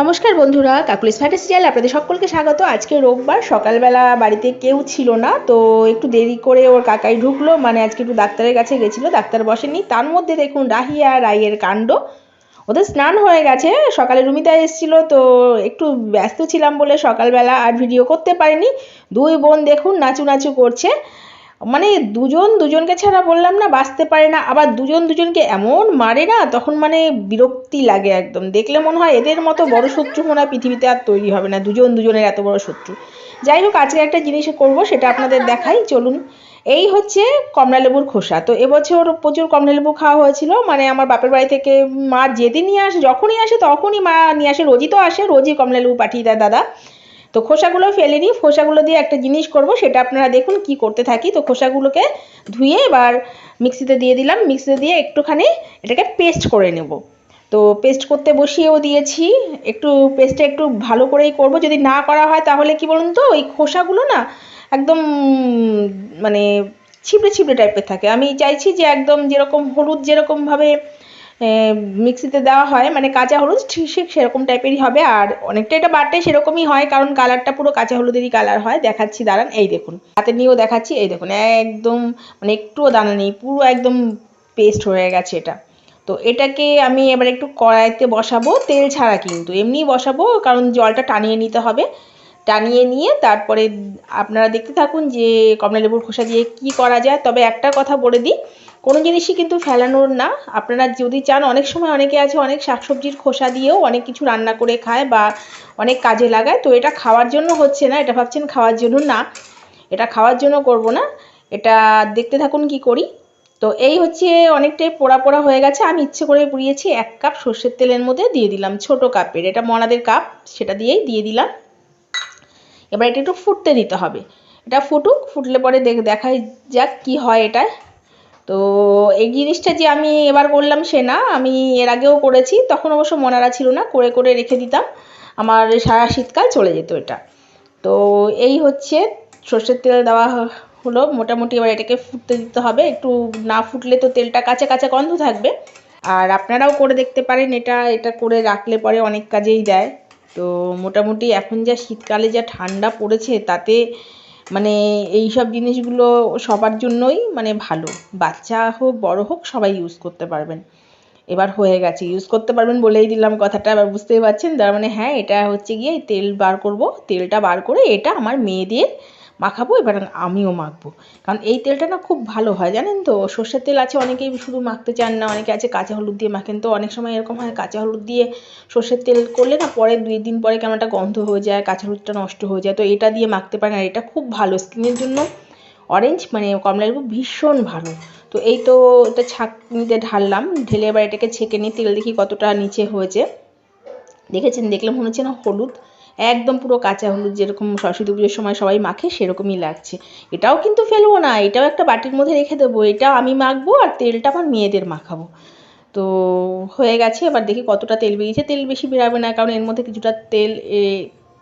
নমস্কার বন্ধুরা Kokkalis ফ্যাটে serial আপনাদের সকলকে স্বাগত। আজকে রোববার, সকালবেলা বাড়িতে কেউ ছিল না, তো একটু দেরি করে ওর কাকাই ঢুকলো মানে আজকে একটু ডাক্তারের কাছে গেছিল, ডাক্তার বসেনি তার মধ্যে দেখুন রাহিয়া রাইয়ের কাণ্ড। ওদের স্নান হয়ে গেছে, সকালে রুমিতা এসেছিল, তো একটু ব্যস্ত ছিলাম বলে সকালবেলা আর ভিডিও করতে পারিনি। দুই বোন দেখুন নাচু নাচু করছে মানে দুজন দুজনকে ছাড়া বললাম না বাঁচতে পারে না আবার দুজন দুজনকে এমন মারে না তখন মানে বিরক্তি লাগে একদম। দেখলে মনে হয় এদের মতো বড় শত্রু মনে হয় পৃথিবীতে আর তৈরি হবে না দুজন দুজনের এত বড় শত্রু। যাই হোক আজকে একটা জিনিস করব সেটা আপনাদের দেখাই চলুন। এই হচ্ছে কমলালেবুর খোসা তো এবছর প্রচুর কমলালেবু খাওয়া হয়েছিল মানে আমার বাপের বাড়ি থেকে মা যেদিন নিয়ে আসে যখনই আসে তখনই মা নিয়ে আসে রোজই তো আসে রোজই কমলালেবু পাঠিয়ে দেয় দাদা। তো খোসাগুলো ফেলে নিই, খোসাগুলো দিয়ে একটা জিনিস করব, সেটা আপনারা দেখুন কি করতে থাকি। তো খোসাগুলোকে ধুয়ে এবার মিক্সিতে দিয়ে দিলাম, মিক্সিতে দিয়ে একটুখানি এটাকে পেস্ট করে নেব। তো পেস্ট করতে বসিয়েও দিয়েছি, একটু পেস্টটা একটু ভালো করেই করব। যদি না করা হয় তাহলে কি বলুন তো, ওই খোসাগুলো না একদম মানে ছিপড়ে ছিপড়ে টাইপের থাকে। আমি চাইছি যে একদম যেরকম হলুদ যেরকমভাবে মিক্সিতে দেওয়া হয় মানে কাঁচা হলুদ ঠিক ঠিক সেরকম টাইপেরই হবে। আর অনেকটা এটা বাড়তে সেরকমই হয়, কারণ কালারটা পুরো কাঁচা হলুদেরই কালার হয়। দেখাচ্ছি, দাঁড়ান, এই দেখুন। হাতে নিয়েও দেখাচ্ছি, এই দেখুন, একদম মানে একটুও দানা নেই, পুরো একদম পেস্ট হয়ে গেছে এটা। তো এটাকে আমি এবার একটু কড়াইতে বসাবো, তেল ছাড়া কিন্তু এমনি বসাবো, কারণ জলটা টানিয়ে নিতে হবে। টানিয়ে নিয়ে তারপরে আপনারা দেখতে থাকুন যে কমলা লেবুর খোসা দিয়ে কি করা যায়। তবে একটা কথা বলে দিই কোনো জিনিসই কিন্তু ফেলানোর না। আপনারা যদি চান, অনেক সময় অনেকে আছে, অনেক শাকসবজির খোসা দিয়েও অনেক কিছু রান্না করে খায় বা অনেক কাজে লাগায়। তো এটা খাওয়ার জন্য হচ্ছে না, এটা ভাবছেন খাওয়ার জন্য না। এটা খাওয়ার জন্য করব না। এটা দেখতে থাকুন কি করি। তো এই হচ্ছে অনেকটাই পোড়া পোড়া হয়ে গেছে। আমি ইচ্ছে করে পুড়িয়েছি এক কাপ সর্ষের তেলের মধ্যে দিয়ে দিলাম ছোট কাপের। এটা মনাদের কাপ, সেটা দিয়েই দিয়ে দিলাম। এবার এটা একটু ফুটতে দিতে হবে। এটা ফুটুক, ফুটলে পরে দেখ, দেখাই যাক কি হয় এটা তো এই জিনিসটা যে আমি এবার করলাম সে না, আমি এর আগেও করেছি, তখন অবশ্য মনারা ছিল না, করে করে রেখে দিতাম, আমার সারা শীতকাল চলে যেত এটা। তো এই হচ্ছে, সর্ষের তেল দেওয়া হলো, মোটামুটি এবার এটাকে ফুটতে দিতে হবে, একটু না ফুটলে তো তেলটা কাঁচা কাঁচা গন্ধ থাকবে। আর আপনারাও করে দেখতে পারেন এটা এটা করে রাখলে পরে অনেক কাজেই দেয় তো মোটামুটি এখন যা শীতকালে যা ঠান্ডা পড়েছে, তাতে মানে এই সব জিনিসগুলো সবার জন্যই মানে ভালো। বাচ্চা হোক, বড় হোক, সবাই ইউজ করতে পারবেন। এবার হয়ে গেছে। ইউজ করতে পারবেন বলেই দিলাম কথাটা, এবার বুঝতেই পারছেন? তার মানে হ্যাঁ এটা হচ্ছে গিয়ে তেল বার করব, তেলটা বার করে এটা আমার মেয়েদের মাখাবো এবার আমিও মাখবো। কারণ এই তেলটা না খুব ভালো হয়, জানেন তো? সর্ষের তেল আছে, অনেকেই শুধু মাখতে চান না, অনেকে আছে কাঁচা হলুদ দিয়ে মাখেন। তো অনেক সময় এরকম হয়, কাঁচা হলুদ দিয়ে সর্ষের তেল করলে না পরে দুই দিন পরে কেমন একটা গন্ধ হয়ে যায়, কাঁচা হলুদটা নষ্ট হয়ে যায়। তো এটা দিয়ে মাখতে পারেন, আর এটা খুব ভালো স্কিনের জন্য। অরেঞ্জ মানে কমলা লেবু ভীষণ ভালো। তো এই তো এটা ছাঁকনিতে ঢাললাম, ঢেলে এবার এটাকে ছেঁকে নিয়ে তেল দেখি কতটা নিচে হয়েছে। দেখেছেন? দেখলাম মনে হচ্ছে না হলুদ। একদম পুরো কাঁচা হলুদ যেরকম সরস্বতী পুজোর সময় সবাই মাখে, সেরকমই লাগছে। এটাও কিন্তু ফেলব না, এটাও একটা বাটির মধ্যে রেখে দেবো, এটা আমি মাখবো আর তেলটা আমার মেয়েদের মাখাবো। তো হয়ে গেছে, এবার দেখি কতটা তেল বেরিয়েছে। তেল বেশি বেরাবে না, কারণ এর মধ্যে কিছুটা তেল, এ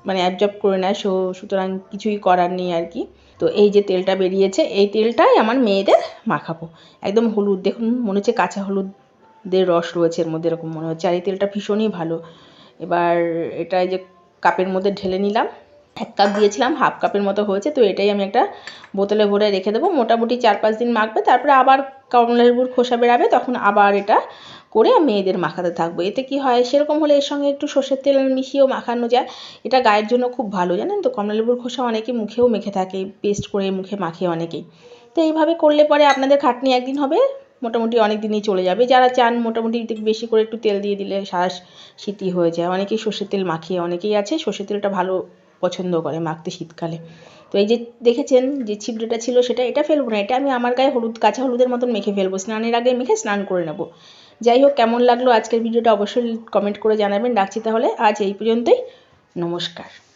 মানে অ্যাবজর্ব করে নেয়, সো সুতরাং কিছুই করার নেই আর কি। তো এই যে তেলটা বেরিয়েছে, এই তেলটাই আমার মেয়েদের মাখাবো। একদম হলুদ, দেখুন, মনে হচ্ছে কাঁচা হলুদের রস রয়েছে এর মধ্যে, এরকম মনে হচ্ছে। আর এই তেলটা ভীষণই ভালো। এবার এটা যে কাপের মধ্যে ঢেলে নিলাম। এক কাপ দিয়েছিলাম, হাফ কাপের মতো হয়েছে, তো এটাই আমি একটা বোতলে ভরে রেখে দেবো। মোটামুটি চার পাঁচ দিন মাখবে, তারপরে আবার কমলা লেবুর খোসা বেরাবে, তখন আবার এটা করে মেয়েদের মাখাতে থাকব। এতে কি হয়, সেরকম হলে এর সঙ্গে একটু সর্ষের তেল মিশিয়েও মাখানো যায়। এটা গায়ের জন্য খুব ভালো, জানেন তো? কমলা লেবুর খোসা অনেকে মুখেও মেখে থাকে, পেস্ট করে মুখে মাখে অনেকেই। তো এইভাবে করলে পরে আপনাদের খাটনি একদিন হবে মোটামুটি অনেক দিনই চলে যাবে। যারা চান মোটামুটি বেশি করে একটু তেল দিয়ে দিলে সারা শীতই হয়ে যায়। অনেকেই সর্ষের তেল মাখিয়ে অনেকেই আছে সর্ষের তেলটা ভালো পছন্দ করে মাখতে শীতকালে। তো এই যে দেখেছেন যে ছিবড়েটা ছিল সেটা, এটা ফেলব না, এটা আমি আমার গায়ে হলুদ, কাঁচা হলুদের মতন মেখে ফেলব। স্নানের আগে মেখে স্নান করে নেব। যাই হোক, কেমন লাগল আজকের ভিডিওটা অবশ্যই কমেন্ট করে জানাবেন। রাখছি তাহলে, আজ এই পর্যন্তই। নমস্কার।